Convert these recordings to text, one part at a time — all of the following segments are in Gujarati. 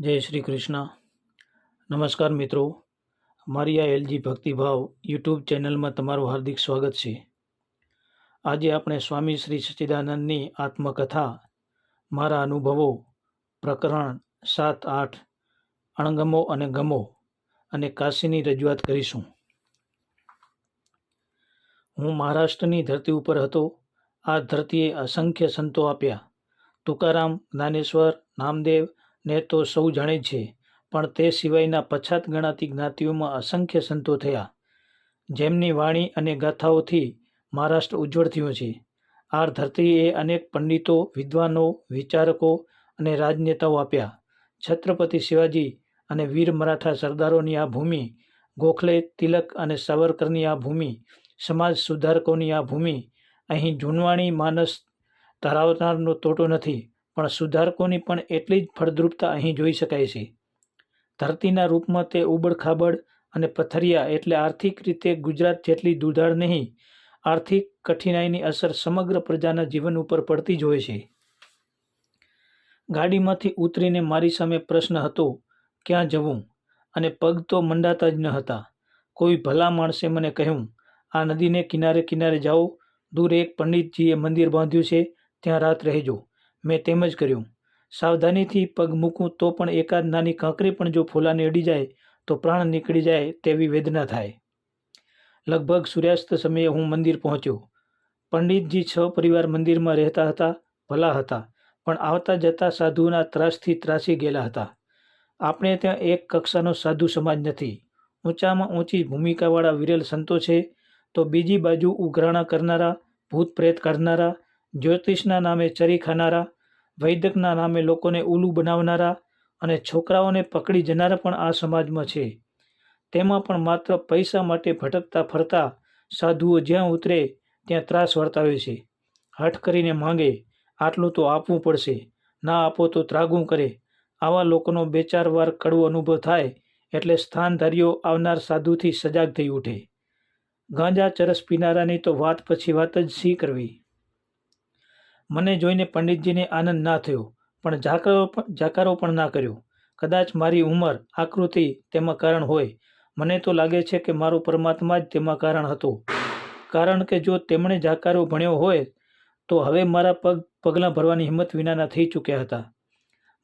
જય શ્રી કૃષ્ણ. નમસ્કાર મિત્રો. મારી આ એલજી ભક્તિભાવ યુટ્યુબ ચેનલમાં તમારું હાર્દિક સ્વાગત છે. આજે આપણે સ્વામી શ્રી સચ્ચિદાનંદની આત્મકથા, મારા અનુભવો, પ્રકરણ સાત આઠ, અણગમો અને ગમો અને કાશીની રજૂઆત કરીશું. હું મહારાષ્ટ્રની ધરતી ઉપર હતો. આ ધરતીએ અસંખ્ય સંતો આપ્યા. તુકારામ, જ્ઞાનેશ્વર, નામદેવ ને તો સૌ જાણે છે, પણ તે સિવાયના પછાત ગણાતી જ્ઞાતિઓમાં અસંખ્ય સંતો થયા. જેમની વાણી અને ગાથાઓથી મહારાષ્ટ્ર ઉજ્જવળ થયું છે. આ ધરતીએ અનેક પંડિતો, વિદ્વાનો, વિચારકો અને રાજનેતાઓ આપ્યા. છત્રપતિ શિવાજી અને વીર મરાઠા સરદારોની આ ભૂમિ, ગોખલે, તિલક અને સાવરકરની આ ભૂમિ, સમાજ સુધારકોની આ ભૂમિ, અહીં જૂનવાણી માનસ ધરાવનારનો તોટો નથી. પણ સુધારકોની પણ એટલી જ ફળદ્રુપતા અહીં જોઈ શકાય છે. ધરતીના રૂપમાં તે ઉબડખાબડ અને પથરિયા એટલે આર્થિક રીતે ગુજરાત જેટલી દુધાળ નહીં, આર્થિક કઠિનાઈની અસર સમગ્ર પ્રજાના જીવન ઉપર પડતી જ હોય છે. ગાડીમાંથી ઉતરીને મારી સામે પ્રશ્ન હતો, ક્યાં જવું? અને પગ તો મંડાતા જ ન હતા. કોઈ ભલા માણસે મને કહ્યું, આ નદીને કિનારે કિનારે જાઓ, દૂર એક પંડિતજીએ મંદિર બાંધ્યું છે, ત્યાં રાત રહેજો. મેં તેમ જ કર્યું. સાવધાનીથી પગ મૂકું તો પણ એકાદ નાની કાંકરી પણ જો ફૂલાને અડી જાય, તો પ્રાણ નીકળી જાય તેવી વેદના થાય. લગભગ સૂર્યાસ્ત સમયે હું મંદિર પહોંચ્યો. પંડિતજી છ પરિવાર મંદિરમાં રહેતા હતા, ભલા હતા, પણ આવતા જતા સાધુના ત્રાસથી ત્રાસી ગયેલા હતા. આપણે ત્યાં એક કક્ષાનો સાધુ સમાજ નથી. ઊંચામાં ઊંચી ભૂમિકાવાળા વિરેલ સંતો છે, તો બીજી બાજુ ઉઘરાણા કરનારા, ભૂત પ્રેત કાઢનારા જ્યોતિષના નામે ચરી ખાનારા, વૈદકના નામે લોકોને ઉલું બનાવનારા અને છોકરાઓને પકડી જનારા પણ આ સમાજમાં છે. તેમાં પણ માત્ર પૈસા માટે ભટકતા ફરતા સાધુઓ જ્યાં ઉતરે ત્યાં ત્રાસ વર્તાવે છે. હઠ કરીને માંગે, આટલું તો આપવું પડશે. ના આપો તો ત્રાગું કરે. આવા લોકોનો બે ચાર વાર કડવો અનુભવ થાય એટલે સ્થાનધારીઓ આવનાર સાધુથી સજાગ થઈ ઉઠે. ગાંજા ચરસ પીનારાની તો વાત પછી વાત જ સી કરવી? મને જોઈને પંડિતજીને આનંદ ના થયો, પણ જાકારો જાકારો પણ ના કર્યો. કદાચ મારી ઉંમર, આકૃતિ તેમાં કારણ હોય. મને તો લાગે છે કે મારો પરમાત્મા જ તેમાં કારણ હતો. કારણ કે જો તેમણે જાકારો ભણ્યો હોય, તો હવે મારા પગ પગલાં ભરવાની હિંમત વિનાના થઈ ચૂક્યા હતા.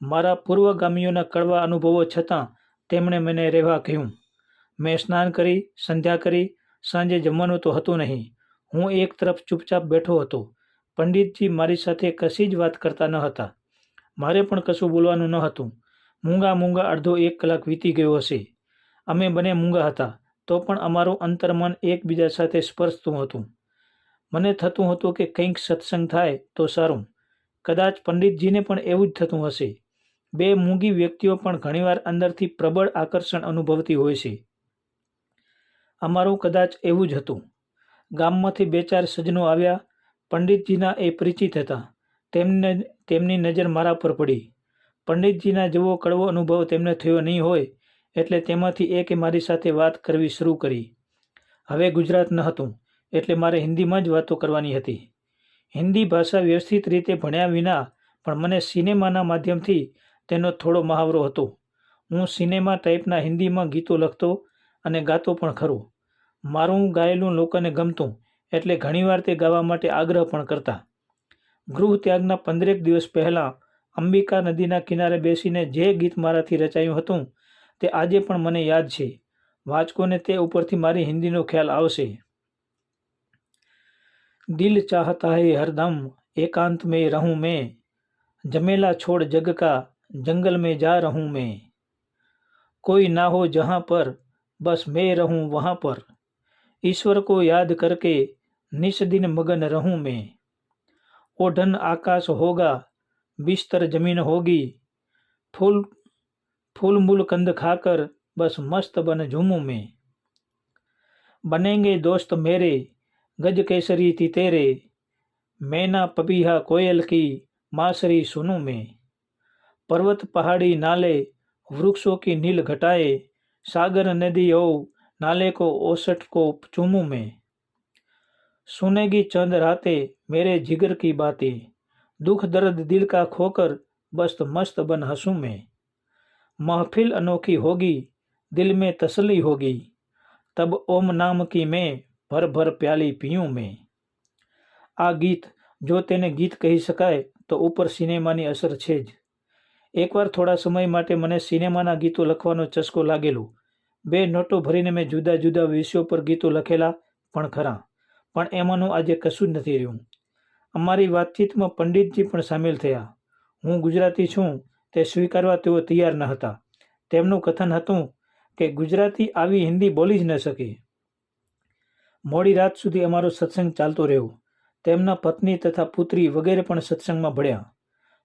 મારા પૂર્વગામીઓના કડવા અનુભવો છતાં તેમણે મને રહેવા કહ્યું. મેં સ્નાન કરી, સંધ્યા કરી, સાંજે જમવાનું તો હતું નહીં. હું એક તરફ ચૂપચાપ બેઠો હતો. પંડિતજી મારી સાથે કશી જ વાત કરતા ન હતા. મારે પણ કશું બોલવાનું ન હતું. મૂંગા મૂંગા અડધો એક કલાક વીતી ગયો હશે. અમે બંને મૂંગા હતા, તો પણ અમારું અંતર્મન એકબીજા સાથે સ્પર્શતું હતું. મને થતું હતું કે કંઈક સત્સંગ થાય તો સારું. કદાચ પંડિતજીને પણ એવું જ થતું હશે. બે મૂંગી વ્યક્તિઓ પણ ઘણીવાર અંદરથી પ્રબળ આકર્ષણ અનુભવતી હોય છે. અમારું કદાચ એવું જ હતું. ગામમાંથી બે ચાર સજનો આવ્યા પંડિતજીના એ પરિચિત હતા. તેમને, તેમની નજર મારા પર પડી. પંડિતજીના જેવો કડવો અનુભવ તેમને થયો નહીં હોય, એટલે તેમાંથી એકે મારી સાથે વાત કરવી શરૂ કરી. હવે ગુજરાત ન હતું, એટલે મારે હિન્દીમાં જ વાતો કરવાની હતી. હિન્દી ભાષા વ્યવસ્થિત રીતે ભણ્યા વિના પણ મને સિનેમાના માધ્યમથી તેનો થોડો મહાવરો હતો. હું સિનેમા ટાઈપના હિન્દીમાં ગીતો લખતો અને ગાતો પણ ખરો. મારું ગાયેલું લોકોને ગમતું એટલે ઘણીવાર તે ગાવા માટે આગ્રહ પણ કરતા. ગૃહ ત્યાગના પંદરેક દિવસ પહેલાં અંબિકા નદીના કિનારે બેસીને જે ગીત મારાથી રચાયું હતું તે આજે પણ મને યાદ છે. વાચકોને તે ઉપરથી મારી હિન્દીનો ખ્યાલ આવશે. દિલ ચાહતા હૈ હરદમ એકાંત મેં રહું મેં. જમેલા છોડ જગ કા, જંગલ મેં જા રહું મેં. કોઈ ના હો જહાં પર, બસ મેં રહું વહાં પર. ઈશ્વર કો યાદ કરકે निस दिन मगन रहूँ मैं। ओढ़न आकाश होगा, बिस्तर ज़मीन होगी। फूल फूल मूल कंद खाकर बस मस्त बन झूमूं मैं। बनेंगे दोस्त मेरे, गज केसरी ती तेरे। मैना पपीहा कोयल की मासरी सुनूं मैं। पर्वत पहाड़ी नाले वृक्षों की नील घटाए। सागर नदी हो नाले को ओसठ को चूमूं मैं। सुनेगी चंद रातें मेरे जिगर की बातें दुख दर्द दिल का खोकर बस मस्त बन हंसूं मैं महफिल अनोखी होगी दिल में तसली होगी तब ओम नाम की मैं ભર ભર પ્યાલી પીયું મેં આ ગીત જો તેને ગીત કહી શકાય તો ઉપર સિનેમાની અસર છે જ એકવાર થોડા સમય માટે મને સિનેમાના ગીતો લખવાનો ચસ્કો લાગેલો બે નોટો ભરીને મેં જુદા જુદા વિષયો પર ગીતો લખેલા પણ ખરા પણ એમાંનું આજે કશું જ નથી રહ્યું. અમારી વાતચીતમાં પંડિતજી પણ સામેલ થયા. હું ગુજરાતી છું, તે સ્વીકારવા તેઓ તૈયાર ન હતા. તેમનું કથન હતું કે ગુજરાતી આવી હિન્દી બોલી જ ન શકે. મોડી રાત સુધી અમારો સત્સંગ ચાલતો રહ્યો. તેમના પત્ની તથા પુત્રી વગેરે પણ સત્સંગમાં ભળ્યા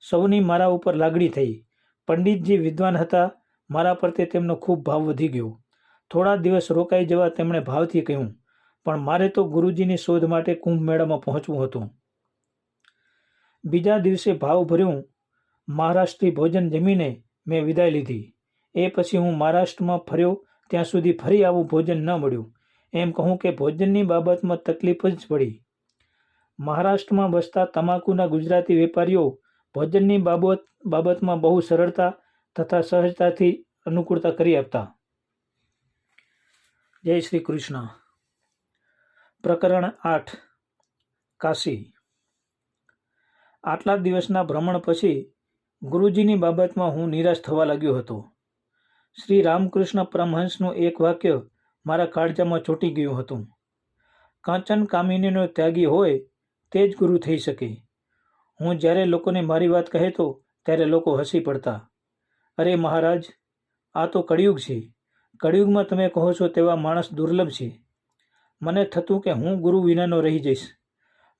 સૌની મારા ઉપર લાગણી થઈ. પંડિતજી વિદ્વાન હતા, મારા પ્રત્યે તેમનો ખૂબ ભાવ વધી ગયો. થોડા દિવસ રોકાઈ જવા તેમણે ભાવથી કહ્યું પણ મારે તો ગુરુજીની શોધ માટે કુંભ મેળામાં પહોંચવું હતું. બીજા દિવસે ભાવ ભર્યું મહારાષ્ટ્રી ભોજન જમીને મેં વિદાય લીધી. એ પછી હું મહારાષ્ટ્રમાં ફર્યો, ત્યાં સુધી ફરી આવું ભોજન ન મળ્યું. એમ કહું કે ભોજનની બાબતમાં તકલીફ જ પડી. મહારાષ્ટ્રમાં બસતા તમાકુના ગુજરાતી વેપારીઓ ભોજનની બાબત, બાબતમાં બહુ સરળતા તથા સહજતાથી અનુકૂળતા કરી આપતા. જય શ્રી કૃષ્ણ. પ્રકરણ આઠ, કાશી. આટલા દિવસના ભ્રમણ પછી ગુરુજીની બાબતમાં હું નિરાશ થવા લાગ્યો હતો. શ્રી રામકૃષ્ણ પરમહંસનું એક વાક્ય મારા કાળજામાં ચોંટી ગયું હતું. કાંચન કામિનીનો ત્યાગી હોય તે જ ગુરુ થઈ શકે. હું જ્યારે લોકોને મારી વાત કહેતો ત્યારે લોકો હસી પડતા. અરે મહારાજ, આ તો કળિયુગ છે. કળિયુગમાં તમે કહો છો તેવા માણસ દુર્લભ છે. મને થતું કે હું ગુરુ વિનાનો રહી જઈશ.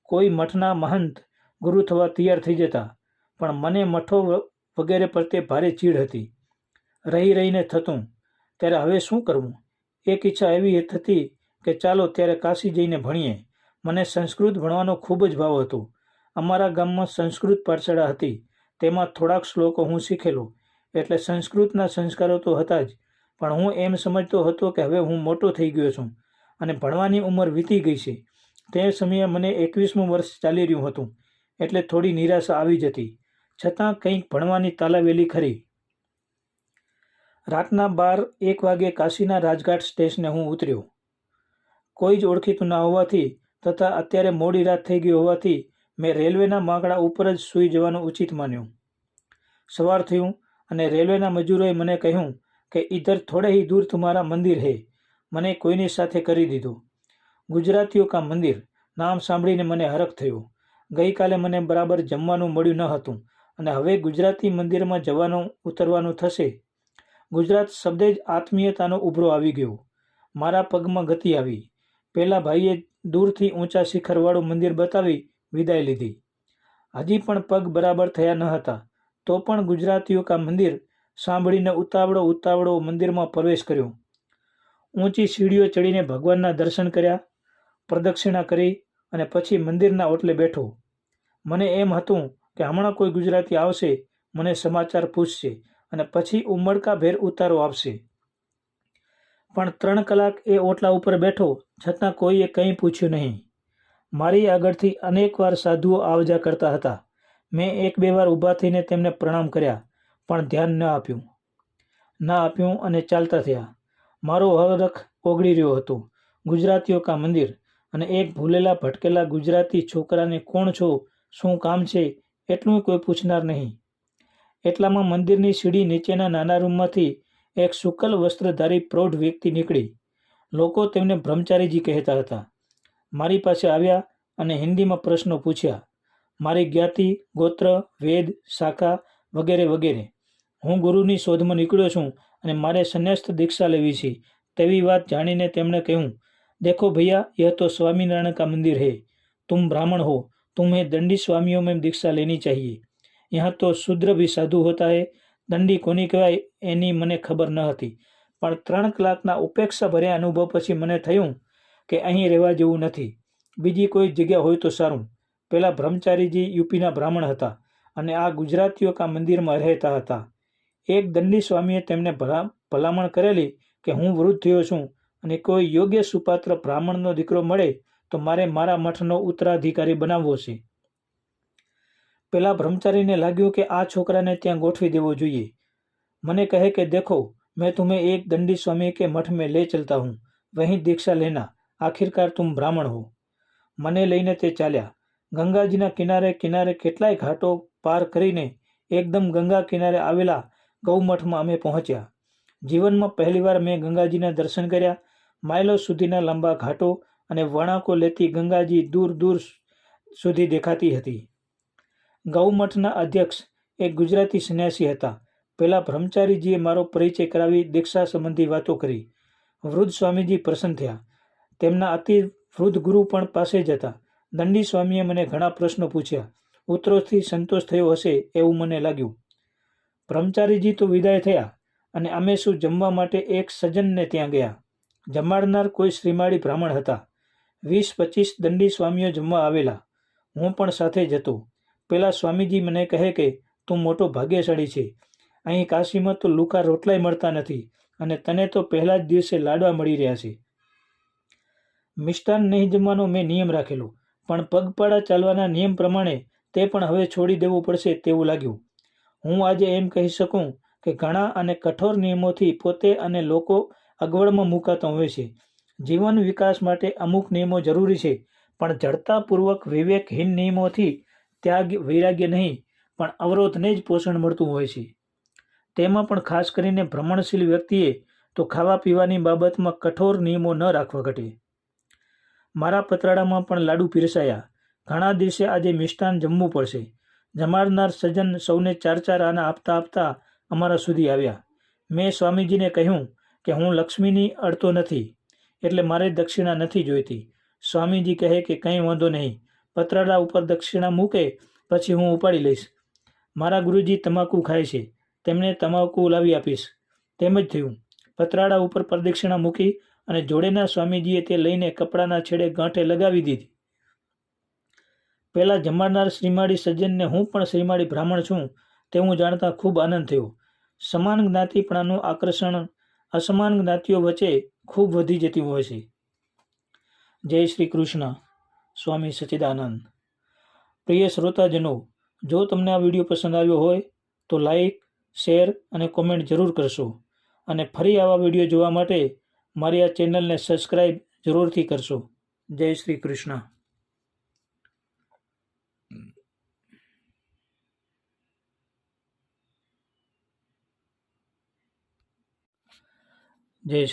કોઈ મઠના મહંત ગુરુ થવા તૈયાર થઈ જતા, પણ મને મઠો વગેરે પ્રત્યે ભારે ચીડ હતી. રહી રહીને થતું, ત્યારે હવે શું કરવું? એક ઈચ્છા એવી થતી કે ચાલો ત્યારે કાશી જઈને ભણીએ. મને સંસ્કૃત ભણવાનો ખૂબ જ ભાવ હતો. અમારા ગામમાં સંસ્કૃત પાઠશાળા હતી. તેમાં થોડાક શ્લોકો હું શીખેલો. એટલે સંસ્કૃતના સંસ્કારો તો હતા જ. પણ હું એમ સમજતો હતો કે હવે હું મોટો થઈ ગયો છું. અને ભણવાની ઉંમર વીતી ગઈ છે. તે સમયે મને એકવીસમું વર્ષ ચાલી રહ્યું હતું, એટલે થોડી નિરાશા આવી જતી. છતાં કંઈક ભણવાની તાલાવેલી ખરી. રાતના બાર એક વાગે કાશીના રાજઘાટ સ્ટેશને હું ઉતર્યો. કોઈ જ ઓળખીતું ના હોવાથી તથા અત્યારે મોડી રાત થઈ ગઈ હોવાથી મેં રેલવેના માંગડા ઉપર જ સૂઈ જવાનું ઉચિત માન્યું. સવાર થયું અને રેલવેના મજૂરોએ મને કહ્યું કે ઇધર થોડે દૂર તમારા મંદિર હે. મને કોઈની સાથે કરી દીધું. ગુજરાતીઓ કા મંદિર, નામ સાંભળીને મને હરખ થયું. ગઈકાલે મને બરાબર જમવાનું મળ્યું ન હતું અને હવે ગુજરાતી મંદિરમાં જવાનું ઉતરવાનું થશે? ગુજરાત શબ્દે જ આત્મીયતાનો ઉભરો આવી ગયો. મારા પગમાં ગતિ આવી. પહેલાં ભાઈએ દૂરથી ઊંચા શિખરવાળું મંદિર બતાવી વિદાય લીધી. હજી પણ પગ બરાબર થયા ન હતા. તો પણ ગુજરાતીઓ કા મંદિર સાંભળીને ઉતાવળો ઉતાવળો મંદિરમાં પ્રવેશ કર્યો. ઊંચી સીડીઓ ચડીને ભગવાનના દર્શન કર્યા, પ્રદક્ષિણા કરી અને પછી મંદિરના ઓટલે બેઠો. મને એમ હતું કે હમણાં કોઈ ગુજરાતી આવશે, મને સમાચાર પૂછશે અને પછી ઉમળકાભેર ઉતારો આપશે. પણ ત્રણ કલાક એ ઓટલા ઉપર બેઠો, છતાં કોઈએ કંઈ પૂછ્યું નહીં. મારી આગળથી અનેકવાર સાધુઓ આવજા કરતા હતા. મેં એક બે વાર ઊભા થઈને તેમને પ્રણામ કર્યા, પણ ધ્યાન ન આપ્યું. ના આપ્યું અને ચાલતા થયા. મારો હરખ ઓગળી રહ્યો હતો. ગુજરાતીઓ કા મંદિર? અને એક ભૂલેલા ભટકેલા ગુજરાતી છોકરાને કોણ છો? શું કામ છે? એટલું કોઈ પૂછનાર નહીં. એટલામાં મંદિરની સીડી નીચેના નાના રૂમમાંથી એક શુકલ વસ્ત્રધારી પ્રૌઢ વ્યક્તિ નીકળી. લોકો તેમને બ્રહ્મચારીજી કહેતા હતા. મારી પાસે આવ્યા અને હિન્દીમાં પ્રશ્નો પૂછ્યા. મારી જ્ઞાતિ, ગોત્ર, વેદ, શાખા વગેરે વગેરે. હું ગુરુની શોધમાં નીકળ્યો છું અને મારે સંન્યાસ્ત દીક્ષા લેવી છે તેવી વાત જાણીને તેમણે કહ્યું देखो भैया यह तो स्वामीनारायण का मंदिर है तुम ब्राह्मण हो तुम्हें दंडी स्वामियों में दीक्षा लेनी चाहिए यहाँ તો શુદ્ર ભી સાધુ હોતા હે દંડી કોની કહેવાય એની મને ખબર ન હતી પણ ત્રણ કલાકના ઉપેક્ષા ભર્યા અનુભવ પછી મને થયું કે અહીં રહેવા જેવું નથી બીજી કોઈ જગ્યા હોય તો સારું પેલા બ્રહ્મચારીજી યુપીના બ્રાહ્મણ હતા અને આ ગુજરાતીઓ કા મંદિરમાં રહેતા હતા એક દંડી સ્વામીએ તેમને ભલામણ કરેલી કે હું વૃદ્ધ થયો છું અને કોઈ યોગ્ય સુપાત્ર બ્રાહ્મણનો દીકરો મળે તો મારે મારા મઠનો ઉત્તરાધિકારી બનાવવો છે પેલા બ્રહ્મચારીને લાગ્યું કે આ છોકરાને ત્યાં ગોઠવી દેવો જોઈએ મને કહે કે देखो मैं तुम्हें एक दंडी स्वामी के मठ में ले चलता हूँ वहीं दीक्षा लेना આખિરકાર તુમ બ્રાહ્મણ હો મને લઈને તે ચાલ્યા ગંગાજીના કિનારે કિનારે કેટલાય ઘાટો પાર કરીને એકદમ ગંગા કિનારે આવેલા ગૌમઠમાં અમે પહોંચ્યા. જીવનમાં પહેલીવાર મેં ગંગાજીના દર્શન કર્યા. માઇલો સુધીના લાંબા ઘાટો અને વણાકો લેતી ગંગાજી દૂર દૂર સુધી દેખાતી હતી. ગૌમઠના અધ્યક્ષ એક ગુજરાતી સંન્યાસી હતા. પહેલાં બ્રહ્મચારીજીએ મારો પરિચય કરાવી દીક્ષા સંબંધી વાતો કરી. વૃદ્ધ સ્વામીજી પ્રસન્ન થયા. તેમના અતિ વૃદ્ધ ગુરુ પણ પાસે જ હતા. દંડી સ્વામીએ મને ઘણા પ્રશ્નો પૂછ્યા. ઉત્તરોથી સંતોષ થયો હશે એવું મને લાગ્યું. બ્રહ્મચારીજી તો વિદાય થયા અને અમે શું જમવા માટે એક સજ્જનને ત્યાં ગયા. જમાડનાર કોઈ શ્રીમાળી બ્રાહ્મણ હતા. વીસ પચીસ દંડી સ્વામીઓ જમવા આવેલા. હું પણ સાથે જતો. પેલા સ્વામીજી મને કહે કે, તું મોટો ભાગ્યશાળી છે. અહીં કાશીમાં તો લુકા રોટલાય મળતા નથી અને તને તો પહેલા જ દિવસે લાડવા મળી રહ્યા છે. મિષ્ટાન નહીં જમવાનો મેં નિયમ રાખેલો, પણ પગપાળા ચાલવાના નિયમ પ્રમાણે તે પણ હવે છોડી દેવું પડશે તેવું લાગ્યું. હું આજે એમ કહી શકું કે ઘણા અને કઠોર નિયમોથી પોતે અને લોકો અગવડમાં મુકાતા હોય છે. જીવન વિકાસ માટે અમુક નિયમો જરૂરી છે, પણ જડતાપૂર્વક વિવેકહીન નિયમોથી ત્યાગ વૈરાગ્ય નહીં, પણ અવરોધને જ પોષણ મળતું હોય છે. તેમાં પણ ખાસ કરીને ભ્રમણશીલ વ્યક્તિએ તો ખાવા પીવાની બાબતમાં કઠોર નિયમો ન રાખવા ઘટે. મારા પતરાડામાં પણ લાડુ પીરસાયા. ઘણા દિવસે આજે મિષ્ટાન જમવું પડશે. જમાડનાર સજ્જન સૌને ચાર ચાર આના આપતા આપતા અમારા સુધી આવ્યા. મેં સ્વામીજીને કહ્યું કે હું લક્ષ્મીની અડતો નથી, એટલે મારે દક્ષિણા નથી જોઈતી. સ્વામીજી કહે કે કંઈ વાંધો નહીં, પતરાડા ઉપર દક્ષિણા મૂકે, પછી હું ઉપાડી લઈશ. મારા ગુરુજી તમાકુ ખાય છે, તેમને તમાકુ લાવી આપીશ. તેમ જ થયું. પતરાડા ઉપર પ્રદક્ષિણા મૂકી અને જોડેના સ્વામીજીએ તે લઈને કપડાના છેડે ગાંઠે લગાવી દીધી. પહેલાં જમાડનાર શ્રીમાળી સજ્જનને હું પણ શ્રીમાળી બ્રાહ્મણ છું, તે હું જાણતા ખૂબ આનંદ થયો. સમાન જ્ઞાતિપણાનું આકર્ષણ અસમાન જ્ઞાતિઓ વચ્ચે ખૂબ વધી જતી હોય છે. જય શ્રી કૃષ્ણ. સ્વામી સચિદાનંદ. પ્રિય શ્રોતાજનો, જો તમને આ વીડિયો પસંદ આવ્યો હોય, તો લાઈક, શેર અને કોમેન્ટ જરૂર કરશો અને ફરી આવા વીડિયો જોવા માટે મારી આ ચેનલને સબસ્ક્રાઈબ જરૂરથી કરશો. જય શ્રી કૃષ્ણ.